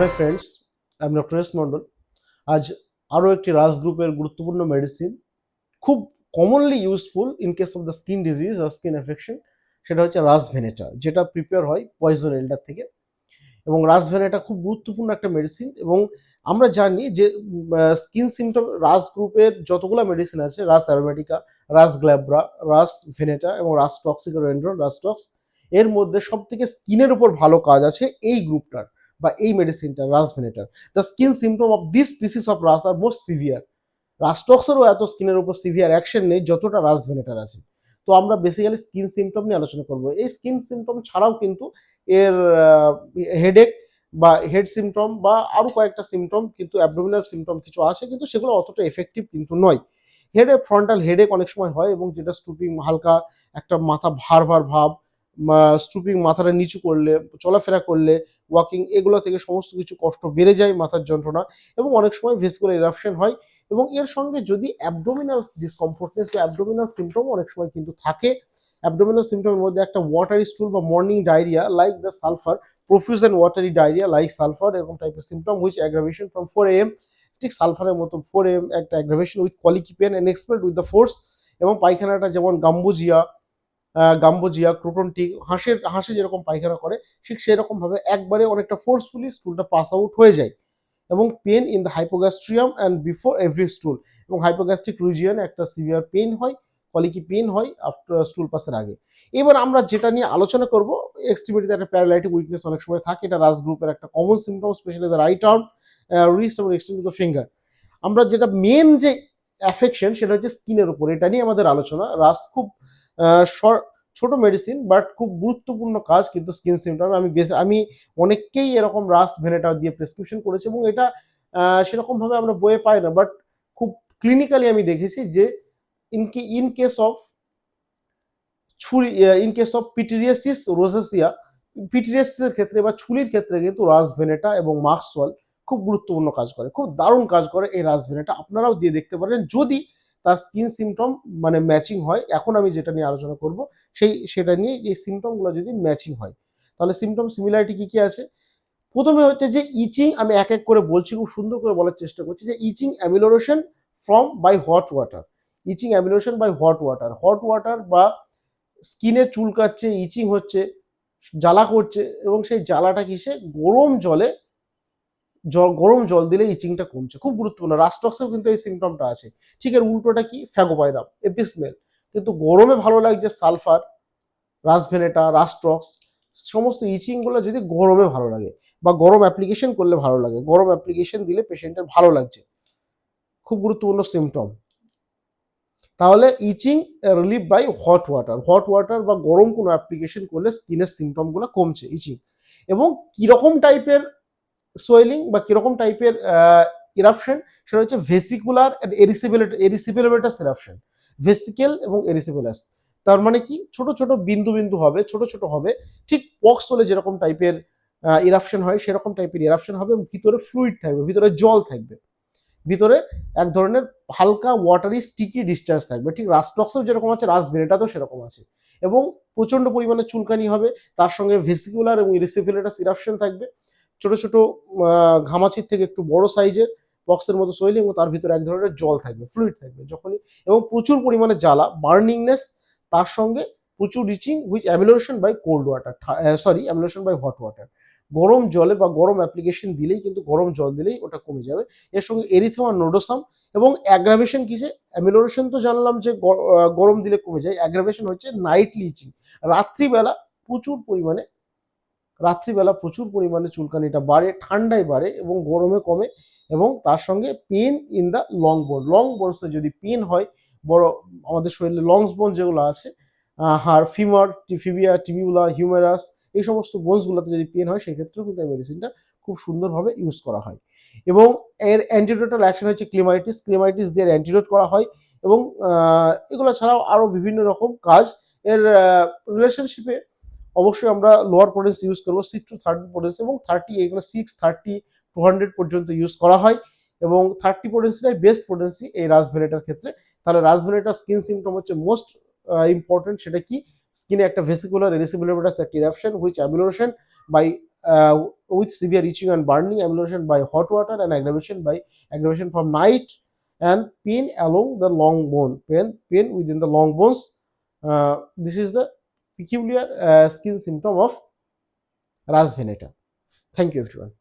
High friends আমি doctor S Mondal আজ আরও একটি রাজ গ্রুপের গুরুত্বপূর্ণ মেডিসিন খুব commonly useful in case of the skin disease R skin affection সেটা হচ্ছে রাস ভেনেটা, যেটা প্রিপেয়ার হয় পয়জন এল্ডার থেকে। এবং রাস ভেনেটা খুব গুরুত্বপূর্ণ একটা মেডিসিন এবং আমরা জানি যে স্কিন সিমটম রাস গ্রুপের যতগুলো মেডিসিন আছে রাস অ্যারোমেটিকা রাস গ্ল্যাব্রা রাস ভেনেটা এবং রাস টক্সিকোরেন্ড্রন রাস টক্স এর মধ্যে সব থেকে স্কিনের উপর ভালো কাজ আছে এই গ্রুপটার। বা এই মেডিসিনটা রাসভেনেটার the skin symptom of this species of rhus are most severe রাস্টক্সেরও এত স্কিনের উপর সিভিয়ার অ্যাকশন নেই, যতটা রাসভেনেটার আছে। তো আমরা বেসিক্যালি স্কিন সিমটম নিয়ে আলোচনা করব। এই স্কিন সিমটম ছাড়াও কিন্তু এর হেডেক বা হেড সিমটম বা আরও কয়েকটা সিমটম কিন্তু অ্যাবডোমিনাল সিমটম কিছু আছে, কিন্তু সেগুলো অতটা এফেক্টিভ কিন্তু নয়। হেডে ফ্রন্টাল হেডেক অনেক সময় হয় এবং যেটা স্টুপিং হালকা একটা মাথা ভার ভার, ভাব স্টুপিং মাথাটা নিচু করলে, চলাফেরা করলে ওয়াকিং এগুলো থেকে সমস্ত কিছু কষ্ট বেড়ে যায় মাথার যন্ত্রণা এবং অনেক সময় ভেসিকুলার ইরাপশন হয় এবং এর সঙ্গে যদি অ্যাবডোমিনাল ডিসকমফোর্টনেস বা অ্যাবডোমিনাল সিমটম অনেক সময় কিন্তু থাকে অ্যাবডোমিনাল সিমটমের মধ্যে একটা ওয়াটারি স্টুল বা morning diarrhoea like the sulphur profuse and watery diarrhoea like sulphur এরকম টাইপের symptom which aggravation from four AM ঠিক সালফারের মতো ফোর এম একটা aggravation with colicky pain and expelled with the force এবং পায়খানাটা যেমন গাম্বুজিয়া গাম্বোজিয়া ক্রোটনটিক হাঁসের, হাঁসে যেরকম পায়খানা করে, ঠিক সেরকম ভাবে একবারে অনেকটা ফোর্সফুলি স্টুলটা পাস আউট হয়ে যায়। এবং pain in the hypogastrium and before every stool এবং হাইপোগ্যাস্ট্রিক রিজিয়ন একটা সিভিয়ার পেন হয় কলিকি পেন হয় আফটার স্টুল পাসের আগে। এবার আমরা যেটা নিয়ে আলোচনা করব এক্সট্রিমিটিতে একটা প্যারালাইটিক উইকনেস অনেক সময় থাকে, এটা রাস গ্রুপের একটা common symptom specially the right arm wrist এবং এক্সটেন্ড দ্য ফিঙ্গার আমরা যেটা মেন যে অ্যাফেকশন সেটা হচ্ছে স্কিনের উপর। এটা নিয়ে আমাদের আলোচনা। রাস খুব ছোট মেডিসিন বাট খুব গুরুত্বপূর্ণ কাজ কিন্তু স্কিন সিমটম আমি বেশ আমি অনেককেই এরকম রাস ভেনেটা দিয়ে প্রেসক্রিপশন করেছি এবং এটা সেরকমভাবে আমরা বইয়ে পাই না বাট খুব ক্লিনিক্যালি আমি দেখেছি যে ইন কি ইন কেস অফ ছুরি in case of pityriasis rosea পিটিরিয়াসিসের ক্ষেত্রে বা ছুরির ক্ষেত্রে কিন্তু রাস ভেনেটা এবং মার্কসওয়াল খুব গুরুত্বপূর্ণ কাজ করে, খুব দারুণ কাজ করে এই রাস ভেনেটা আপনারাও দিয়ে দেখতে পারেন। যদি তার স্কিন সিমটম মানে ম্যাচিং হয়। এখন আমি যেটা নিয়ে আলোচনা করব, সেই, সেটা নিয়ে এই সিমটমগুলো যদি ম্যাচিং হয়, তাহলে সিমটম সিমিলারিটি কী কী আছে? প্রথমে হচ্ছে যে ইচিং আমি এক এক করে বলছি, খুব সুন্দর করে বলার চেষ্টা করছি যে itching amelioration from by hot water itching amelioration by hot water hot water বা স্কিনে চুলকাচ্ছে ইচিং হচ্ছে, জ্বালা করছে এবং সেই জ্বালাটা কিসে গরম জলে জল, গরম জল দিলে ইচিংটা কমছে। খুব গুরুত্বপূর্ণ। রাস্টক্সেও কিন্তু এই সিমটমটা আছে। ঠিক এর উল্টোটা কি? ফ্যাগোপাইরাম এপিসমেল কিন্তু গরমে ভালো লাগছে সালফার রাসভেনেটা রাস্টক্স সমস্ত ইচিংগুলো যদি গরমে ভালো লাগে বা গরম অ্যাপ্লিকেশন করলে ভালো লাগে। গরম অ্যাপ্লিকেশন দিলে পেশেন্টের ভালো লাগছে। খুব গুরুত্বপূর্ণ সিমটম তাহলে itching relieve by hot water hot water বা গরম কোনো অ্যাপ্লিকেশন করলে স্কিনের সিমটমগুলো কমছে ইচিং এবং কীরকম টাইপের সোয়েলিং বা কীরকম টাইপের ইরাপশন সেটা হচ্ছে ভেসিকুলার এরিসিবিলেটাস ইরাপশন ভেসিকেল এবং এরিসিবুলাস তার মানে কি? ছোট ছোট বিন্দু বিন্দু হবে, ছোট ছোট হবে, ঠিক পক্স হলে যেরকম টাইপের ইরাপশন হয়, সেরকম টাইপের ইরাপশন হবে এবং ভিতরে ফ্লুইড থাকবে, ভিতরে জল থাকবে। ভিতরে এক ধরনের হালকা ওয়াটারি স্টিকি ডিসচার্জ থাকবে, ঠিক রাস্টক্সও যেরকম আছে রাস ভেনেটাতেও সেরকম আছে। এবং প্রচণ্ড পরিমাণে চুলকানি হবে, তার সঙ্গে ভেসিকুলার এবং ইরিসিফিলেটাস ইরাপশন থাকবে। ছোট ছোট ঘামাচির থেকে একটু বড় সাইজের বক্সের মতো সোয়েলিং এবং তার ভিতরে এক ধরনের জল থাকবে ফ্লুইড থাকবে যখনই এবং প্রচুর পরিমাণে জ্বালা বার্নিংনেস তার সঙ্গে প্রচুর reaching which amelioration by cold water sorry amelioration by hot water গরম জলে বা গরম অ্যাপ্লিকেশন দিলেই কিন্তু গরম জল দিলেই ওটা কমে যাবে। এর সঙ্গে এরিথেমা নোডোসাম এবং অ্যাগ্রাভেশন কিসে অ্যামিলোরেশন তো জানলাম যে গরম দিলে কমে যায় অ্যাগ্রাভেশন হচ্ছে নাইটলি ইচিং রাত্রিবেলা প্রচুর পরিমাণে রাত্রিবেলা প্রচুর পরিমাণে চুলকানিটা বাড়ে, ঠান্ডায় বাড়ে এবং গরমে কমে এবং তার সঙ্গে pain in the long bone long বোনসে যদি পেন হয়, বড় আমাদের শরীরে লংস বোন যেগুলো আছে হার ফিমার টিফিবিয়া টিবিউলা হিউমেরাস এই সমস্ত বোনসগুলোতে যদি পেন হয়, সেক্ষেত্রেও কিন্তু এই মেডিসিনটা খুব সুন্দরভাবে ইউজ করা হয়। এবং এর অ্যান্টিডোটাল অ্যাকশন হচ্ছে ক্লিমাইটিস ক্লিমাইটিস দিয়ে অ্যান্টিডোট করা হয় এবং এগুলো ছাড়াও আরও বিভিন্ন রকম কাজ। এর রিলেশনশিপে অবশ্যই আমরা লোয়ার পোটেন্স ইউজ করব সিক্স টু থার্টি পোটেন্স এবং থার্টি এগুলো সিক্স থার্টি টু হান্ড্রেড পর্যন্ত ইউজ করা হয় এবং থার্টি পোটেন্সিটাই বেস্ট পোটেন্সি এই রাসভেনেটার ক্ষেত্রে তাহলে রাসভেনেটার স্কিন সিমটম হচ্ছে মোস্ট ইম্পর্টেন্ট সেটা কি স্কিনে একটা ভেসিকুলার এরিসিবুলার একটা eruption which amelioration by with severe itching and burning emulsion by hot water and aggravation by aggravation from night and pain along the long bone pain pain the long bones. Uh, this is the peculiar uh, skin symptom of Ras venata. Thank you, everyone.